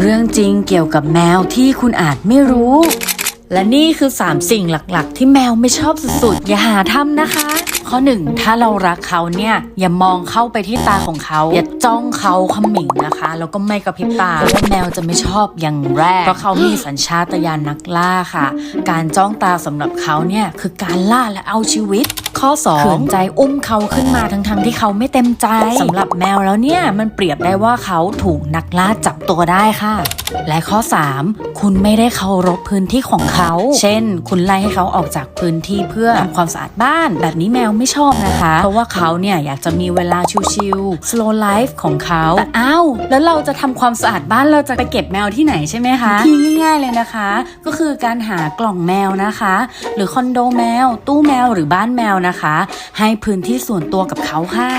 เรื่องจริงเกี่ยวกับแมวที่คุณอาจไม่รู้ และนี่คือ 3 สิ่งหลักๆ ที่แมวไม่ชอบสุดๆ อย่าหาทำนะคะ ข้อ 1 ถ้าเรารักเขาเนี่ย อย่ามองเข้าไปที่ตาของเขา อย่าจ้องเขาขมิงนะคะ แล้วก็ไม่กระพริบตาเพราะว่าแมวจะไม่ชอบอย่างแรก เพราะเขามีสัญชาตญาณนักล่าค่ะ การจ้องตาสำหรับเขาเนี่ยคือการล่าและเอาชีวิต ข้อ2ขืนใจอุ้มเขาขึ้นมาทั้งๆที่เขาไม่เต็มใจสำหรับแมวแล้วเนี่ยมันเปรียบได้ว่าเขาถูกนักล่าจับตัวได้ค่ะและข้อ 3 คุณไม่ได้เคารพพื้นที่ของเขา เช่น คุณไล่ให้เขาออกจากพื้นที่เพื่อทำความสะอาดบ้าน แบบนี้แมวไม่ชอบนะคะ เพราะว่าเขาเนี่ยอยากจะมีเวลาชิลๆ slow life ของเขาแต่อ้าวแล้วเราจะทำความสะอาดบ้านเราจะไปเก็บแมวที่ไหนใช่ไหมคะที่ง่ายๆเลยนะคะ ก็คือการหากล่องแมวนะคะ หรือคอนโดแมว ตู้แมวหรือบ้านแมวนะคะ ให้พื้นที่ส่วนตัวกับเขาค่ะ